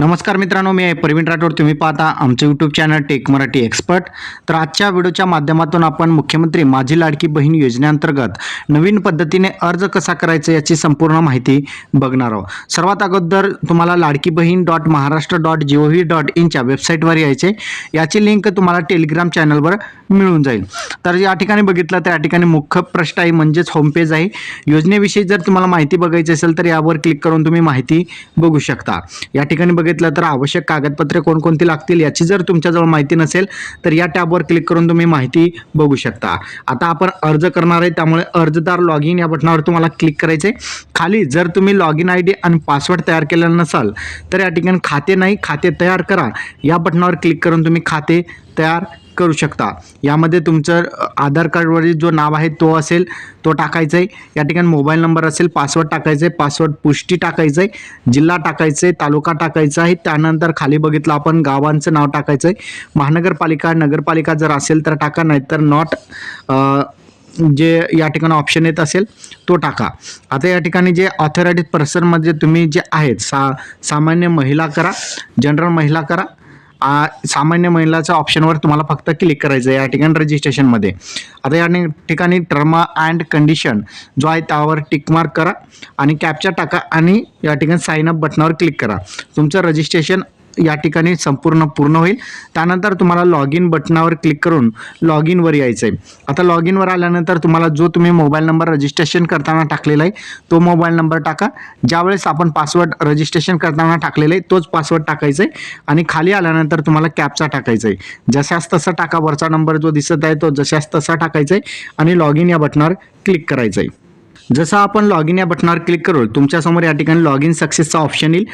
नमस्कार मित्रांनो मी आहे प्रवीण राठोड. तुम्ही पाहता आमचं YouTube channel tech Marathi expert तर आजच्या व्हिडिओच्या माध्यमातून आपण मुख्यमंत्री माझी लाडकी बहीण योजनेअंतर्गत नवीन पद्धतीने अर्ज कसा करायचा याची संपूर्ण माहिती बघणार आहोत. सर्वात अगोदर तुम्हाला Ladki Bahin dot Maharashtra dot G O V dot इनच्या वेबसाईटवर यायचे याची लिंक तुम्हाला टेलिग्राम चॅनलवर मिळून जाईल. तर या ठिकाणी बघितलं तर या ठिकाणी मुख्य प्रश्न आहे म्हणजेच होमपेज आहे. योजनेविषयी जर तुम्हाला माहिती बघायची असेल तर यावर क्लिक करून तुम्ही माहिती बघू शकता. या ठिकाणी बघितलं तर आवश्यक कागदपत्रे कोणकोणती लागतील याची जर तुमच्याजवळ माहिती नसेल तर या टॅबवर क्लिक करून तुम्ही माहिती बघू शकता आता आपण अर्ज करणार आहे त्यामुळे अर्जदार लॉग इन या बटनावर तुम्हाला क्लिक करायचे आहे. खाली जर तुम्ही लॉग इन आय डी आणि पासवर्ड तयार केलेला नसाल तर या ठिकाणी खाते नाही खाते तयार करा या बटनावर क्लिक करून तुम्ही खाते तयार करू शकता. यामध्ये तुमचं आधार कार्डवरील जो नाव आहे तो असेल तो टाकायचा आहे या ठिकाणी मोबाईल नंबर असेल पासवर्ड टाकायचं आहे पासवर्ड पुष्टी टाकायचं आहे जिल्हा टाकायचं आहे तालुका टाकायचा आहे. त्यानंतर खाली बघितलं आपण गावांचं नाव टाकायचं आहे महानगरपालिका नगरपालिका जर असेल तर टाका नाहीतर नॉट जे या ठिकाणी ऑप्शन येत असेल तो टाका. आता या ठिकाणी जे ऑथॉरायटेड पर्सनमध्ये तुम्ही जे आहेत सा सामान्य महिला करा जनरल महिला करा. सामान्य महिलाच्या ऑप्शनवर तुम्हाला फक्त क्लिक करायचं आहे या ठिकाणी रजिस्ट्रेशनमध्ये आता या ठिकाणी टर्म अँड कंडिशन जो आहे त्यावर टिकमार्क करा आणि कॅप्चर टाका आणि या ठिकाणी साईन अप बटनावर क्लिक करा. तुमचं रजिस्ट्रेशन या ठिकाणी संपूर्ण पूर्ण होईल. त्यानंतर तुम्हाला लॉग इन बटनावर क्लिक करून लॉग इनवर यायचं आहे आता लॉग इनवर आल्यानंतर तुम्हाला जो तुम्ही मोबाईल नंबर रजिस्ट्रेशन करताना टाकलेला आहे तो मोबाईल नंबर टाका. ज्यावेळेस आपण पासवर्ड रजिस्ट्रेशन करताना टाकलेलं आहे तोच पासवर्ड टाकायचा आहे आणि खाली आल्यानंतर तुम्हाला कॅपचा टाकायचा आहे जशास तसा टाका वरचा नंबर जो दिसत आहे तो जशास तसा टाकायचा आहे आणि लॉग इन या बटनावर क्लिक करायचं आहे जसं आपण लॉग इन या बटनावर क्लिक करू तुमच्यासमोर या ठिकाणी लॉग इन सक्सेसचा ऑप्शन येईल.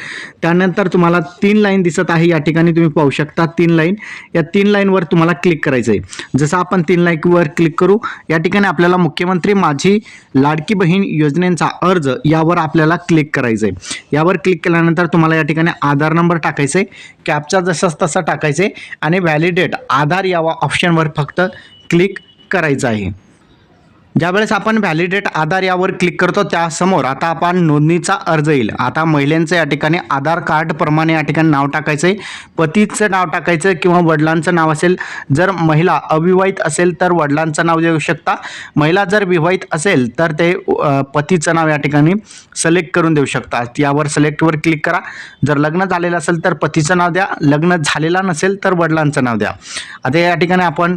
त्यानंतर तुम्हाला तीन लाईन दिसत आहे या ठिकाणी तुम्ही पाहू शकता तीन लाईन या तीन लाईनवर तुम्हाला क्लिक करायचं आहे. जसं आपण तीन लाईनवर क्लिक करू या ठिकाणी आपल्याला मुख्यमंत्री माझी लाडकी बहीण योजनेचा अर्ज यावर आपल्याला क्लिक करायचं आहे यावर क्लिक केल्यानंतर तुम्हाला या ठिकाणी आधार नंबर टाकायचा आहे कॅपचा जसाच तसा टाकायचा आहे आणि व्हॅलिडेट आधार या ऑप्शनवर फक्त क्लिक करायचं आहे. ज्यावेळेस आपण व्हॅलिडेट आधार यावर क्लिक करतो त्यासमोर आता आपण नोंदणीचा अर्ज येईल. आता महिलांचं या ठिकाणी आधार कार्ड प्रमाणे या ठिकाणी नाव टाकायचं आहे पतीचं नाव टाकायचं किंवा वडिलांचं नाव असेल. जर महिला अविवाहित असेल तर वडिलांचं नाव देऊ शकता. महिला जर विवाहित असेल तर ते पतीचं नाव या ठिकाणी सिलेक्ट करून देऊ शकता. यावर सिलेक्टवर क्लिक करा. जर लग्न झालेलं असेल तर पतीचं नाव द्या. लग्न झालेला नसेल तर वडिलांचं नाव द्या. आता या ठिकाणी आपण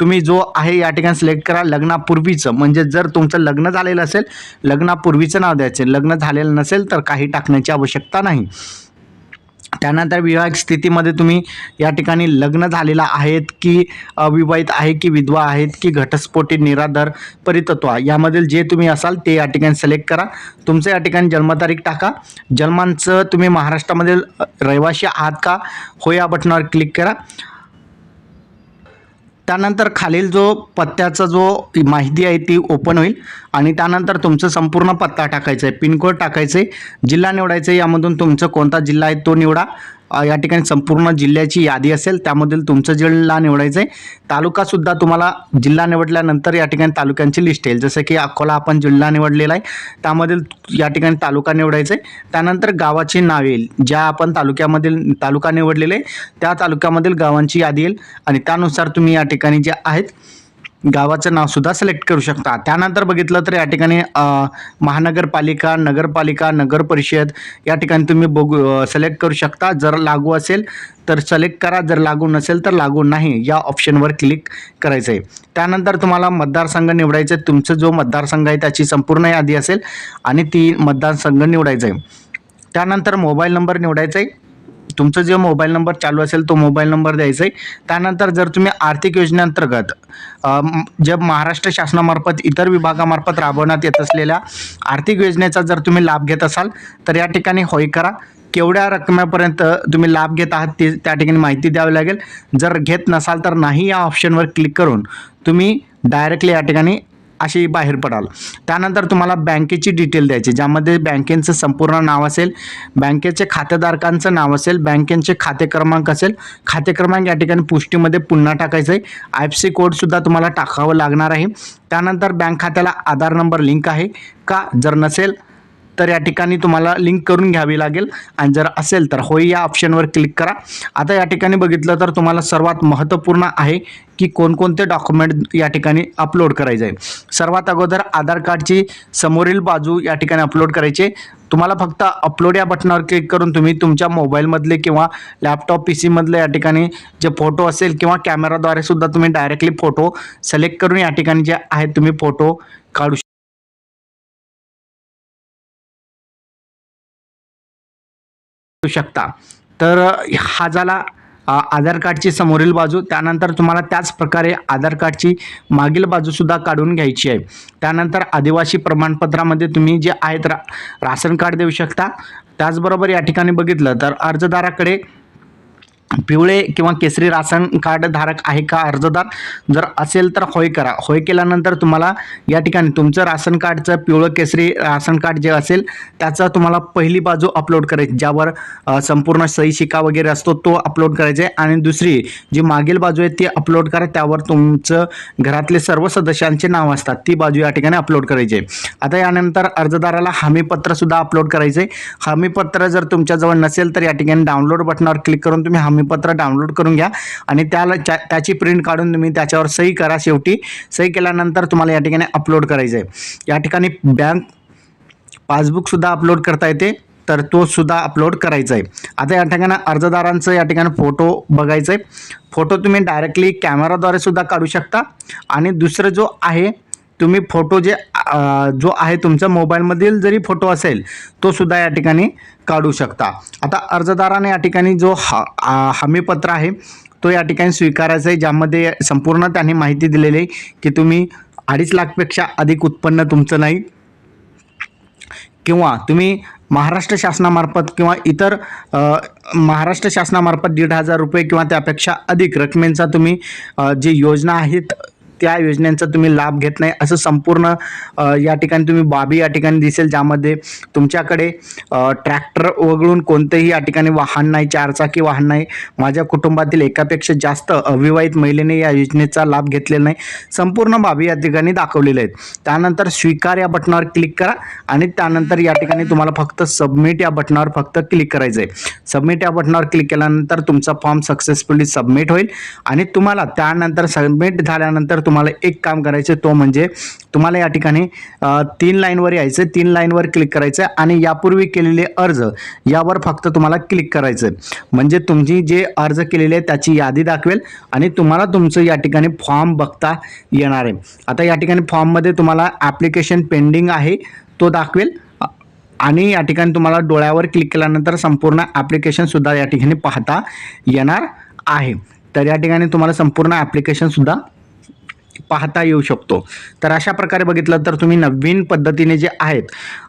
तुम्ही जो आहे या ठिकाणी सिलेक्ट करा लग्नापूर्वीचं. म्हणजे जर तुमचं लग्न झालेलं असेल लग्नापूर्वीचं नाव द्यायचं लग्न झालेलं नसेल तर काही टाकण्याची आवश्यकता नाही. त्यानंतर विवाहित स्थितीमध्ये तुम्ही या ठिकाणी लग्न झालेलं आहेत की अविवाहित आहे की विधवा आहेत की घटस्फोटी निराधार परितत्व यामधील जे तुम्ही असाल ते या ठिकाणी सिलेक्ट करा. तुमचं या ठिकाणी जन्मतारीख टाका. जन्मांचं तुम्ही महाराष्ट्रामधील रहिवाशी आहात का? हो या बटनावर क्लिक करा. त्यानंतर खालील जो पत्त्याचा जो माहिती आहे ती ओपन होईल. आणि त्यानंतर तुमचं संपूर्ण पत्ता टाकायचा आहे पिनकोड टाकायचं आहे जिल्हा निवडायचं आहे यामधून तुमचं कोणता जिल्हा आहे तो निवडा. या ठिकाणी संपूर्ण जिल्ह्याची यादी असेल त्यामधील तुमचं जिल्हा निवडायचं आहे तालुकासुद्धा तुम्हाला जिल्हा निवडल्यानंतर या ठिकाणी तालुक्यांची लिस्ट येईल. जसं की अकोला आपण जिल्हा निवडलेला आहे त्यामधील या ठिकाणी तालुका निवडायचा आहे त्यानंतर गावाची नाव येईल ज्या आपण तालुक्यामधील तालुका निवडलेले आहे, त्या तालुक्यामधील गावांची यादी येईल. आणि त्यानुसार तुम्ही या ठिकाणी जे आहेत गावाचं नावसुद्धा सिलेक्ट करू शकता. त्यानंतर बघितलं तर या ठिकाणी महानगरपालिका नगरपालिका नगर परिषद या ठिकाणी तुम्ही बघू सिलेक्ट करू शकता. जर लागू असेल तर सिलेक्ट करा. जर लागू नसेल तर लागू नाही. या ऑप्शनवर क्लिक करायचं आहे त्यानंतर तुम्हाला मतदारसंघ निवडायचं आहे तुमचं जो मतदारसंघ आहे त्याची संपूर्ण यादी असेल आणि ती मतदारसंघ निवडायचं आहे त्यानंतर मोबाईल नंबर निवडायचा आहे तुमचं जे मोबाईल नंबर चालू असेल तो मोबाईल नंबर द्यायचा आहे. त्यानंतर जर तुम्ही आर्थिक योजनेअंतर्गत जे महाराष्ट्र शासनामार्फत इतर विभागामार्फत राबवण्यात येत असलेल्या आर्थिक योजनेचा जर तुम्ही लाभ घेत असाल तर या ठिकाणी होय करा. केवढ्या रकमेपर्यंत तुम्ही लाभ घेत आहात ते त्या ठिकाणी माहिती द्यावी लागेल. जर घेत नसाल तर नाही या ऑप्शनवर क्लिक करून तुम्ही डायरेक्टली या ठिकाणी अशी बाहेर पडाल. त्यानंतर तुम्हाला बँकेची डिटेल द्यायची ज्यामध्ये बँकेचं संपूर्ण नाव असेल बँकेचे खातेधारकांचं नाव असेल बँकेचे खाते क्रमांक असेल खाते क्रमांक या ठिकाणी पुष्टीमध्ये पुन्हा टाकायचं आहे. आय एफ सी कोडसुद्धा तुम्हाला टाकावं लागणार आहे. त्यानंतर बँक खात्याला आधार नंबर लिंक आहे. का? जर नसेल तर या ठिकाणी तुम्हाला लिंक करून घ्यावी लागेल. आणि जर असेल तर होय या ऑप्शनवर क्लिक करा. आता या ठिकाणी बघितलं तर तुम्हाला सर्वात महत्त्वपूर्ण आहे की कोणकोणते डॉक्युमेंट या ठिकाणी अपलोड करायचे आहे. सर्वात अगोदर आधार कार्डची समोरील बाजू या ठिकाणी अपलोड करायचे तुम्हाला फक्त अपलोड या बटनावर क्लिक करून तुम्ही तुमच्या मोबाईलमधले किंवा लॅपटॉप पी सीमधले या ठिकाणी जे फोटो असेल किंवा कॅमेराद्वारे सुद्धा तुम्ही डायरेक्टली फोटो सिलेक्ट करून या ठिकाणी जे आहेत तुम्ही फोटो काढू शक- शकता. तर हा झाला आधार कार्डची समोरील बाजू. त्यानंतर तुम्हाला त्याच प्रकारे आधार कार्डची मागील बाजूसुद्धा काढून घ्यायची आहे. त्यानंतर आदिवासी प्रमाणपत्रामध्ये तुम्ही जे आहेत रा राशन कार्ड देऊ शकता. त्याचबरोबर या ठिकाणी बघितलं तर अर्जदाराकडे पिवळे किंवा केसरी राशन कार्ड धारक आहे का अर्जदार? जर असेल तर होय करा. होय केल्यानंतर तुम्हाला या ठिकाणी तुमचं राशन कार्डचं पिवळं केसरी राशन कार्ड जे असेल त्याचा तुम्हाला पहिली बाजू अपलोड करायची ज्यावर संपूर्ण सही शिका वगैरे असतो तो अपलोड करायचा आहे. आणि दुसरी जी मागील बाजू आहे ती अपलोड करा. त्यावर तुमचं घरातले सर्व सदस्यांचे नाव असतात ती बाजू या ठिकाणी अपलोड करायची आहे. आता यानंतर अर्जदाराला हमीपत्रसुद्धा अपलोड करायचं आहे हमीपत्र जर तुमच्याजवळ नसेल तर या ठिकाणी डाउनलोड बटनावर क्लिक करून तुम्ही हमी हमीपत्र डाउनलोड करून घ्या आणि त्याला त्या- त्याची प्रिंट काढून तुम्ही त्याच्यावर सही करा शेवटी. सही केल्यानंतर तुम्हाला या ठिकाणी अपलोड करायचं आहे या ठिकाणी बँक पासबुकसुद्धा अपलोड करता येते तर तो सुद्धा अपलोड करायचा आहे आता या ठिकाणी अर्जदारांचं या ठिकाणी फोटो बघायचं आहे फोटो तुम्ही डायरेक्टली कॅमेराद्वारे सुद्धा काढू शकता. आणि दुसरं जो आहे तुम्ही फोटो जे जो आहे तुमचा मोबाईलमधील जरी फोटो असेल तो सुद्धा या ठिकाणी काढू शकता. आता अर्जदाराने या ठिकाणी जो ह हमीपत्र आहे तो या ठिकाणी स्वीकारायचा आहे ज्यामध्ये संपूर्ण त्यांनी माहिती दिलेली आहे की तुम्ही अडीच लाखपेक्षा अधिक उत्पन्न तुमचं नाही किंवा तुम्ही महाराष्ट्र शासनामार्फत किंवा इतर महाराष्ट्र शासनामार्फत दीड हजार रुपये किंवा त्यापेक्षा अधिक रकमेचा तुम्ही जी योजना आहेत त्या योजनेचा तुम्ही लाभ घेत नाही असं संपूर्ण या ठिकाणी तुम्ही बाबी या ठिकाणी दिसेल ज्यामध्ये तुमच्याकडे ट्रॅक्टर वगळून कोणतेही या ठिकाणी वाहन नाही चारचाकी वाहन नाही. माझ्या कुटुंबातील एकापेक्षा जास्त अविवाहित महिलेने या योजनेचा लाभ घेतलेला नाही. संपूर्ण बाबी या ठिकाणी दाखवलेल्या आहेत. त्यानंतर स्वीकार या बटनावर क्लिक करा आणि त्यानंतर या ठिकाणी तुम्हाला फक्त सबमिट या बटनावर फक्त क्लिक करायचं आहे सबमिट या बटनावर क्लिक केल्यानंतर तुमचा फॉर्म सक्सेसफुली सबमिट होईल आणि तुम्हाला त्यानंतर सबमिट झाल्यानंतर तुम्हाला एक काम करायचं तो म्हणजे तुम्हाला या ठिकाणी तीन लाईनवर यायचं तीन लाईनवर क्लिक करायचं आणि यापूर्वी केलेले अर्ज यावर फक्त तुम्हाला क्लिक करायचं म्हणजे तुमची जे अर्ज केलेले आहे त्याची यादी दाखवेल आणि तुम्हाला तुमचं या ठिकाणी फॉर्म बघता येणार आहे. आता या ठिकाणी फॉर्ममध्ये तुम्हाला ॲप्लिकेशन पेंडिंग आहे तो दाखवेल. आणि या ठिकाणी तुम्हाला डोळ्यावर क्लिक केल्यानंतर संपूर्ण ॲप्लिकेशनसुद्धा या ठिकाणी पाहता येणार आहे. तर या ठिकाणी तुम्हाला संपूर्ण ॲप्लिकेशनसुद्धा पाहता येऊ शकतो. तर अशा प्रकारे बघितलं तर तुम्ही नवीन पद्धतीने जे आहेत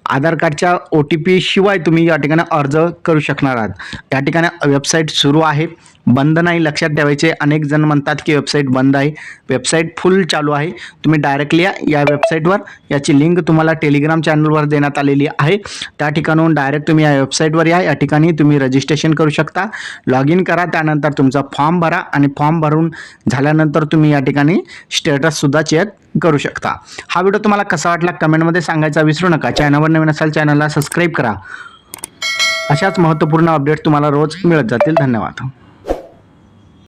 आधार कार्डच्या ओ टी पी शिवाय तुम्ही या ठिकाणी अर्ज करू शकणार आहात. या ठिकाणी वेबसाईट सुरू आहे. बंद नाही लक्षात ठेवायचे. अनेक जण म्हणतात की वेबसाईट बंद आहे. वेबसाईट फुल चालू आहे. तुम्ही डायरेक्टली या या वेबसाईटवर याची लिंक तुम्हाला टेलिग्राम चॅनलवर देण्यात आलेली आहे. त्या ठिकाणून डायरेक्ट तुम्ही या वेबसाईटवर या. या ठिकाणी तुम्ही रजिस्ट्रेशन करू शकता. लॉग इन करा. त्यानंतर तुमचा फॉर्म भरा आणि फॉर्म भरून झाल्यानंतर तुम्ही या ठिकाणी स्टेटससुद्धा चेक करू शकता. हा व्हिडिओ तुम्हाला कसा वाटला? कमेंटमध्ये सांगायचा विसरू नका. चॅनलवर नवीन असाल चॅनलला सबस्क्राईब करा. अशाच महत्त्वपूर्ण अपडेट तुम्हाला रोज मिळत जातील. धन्यवाद.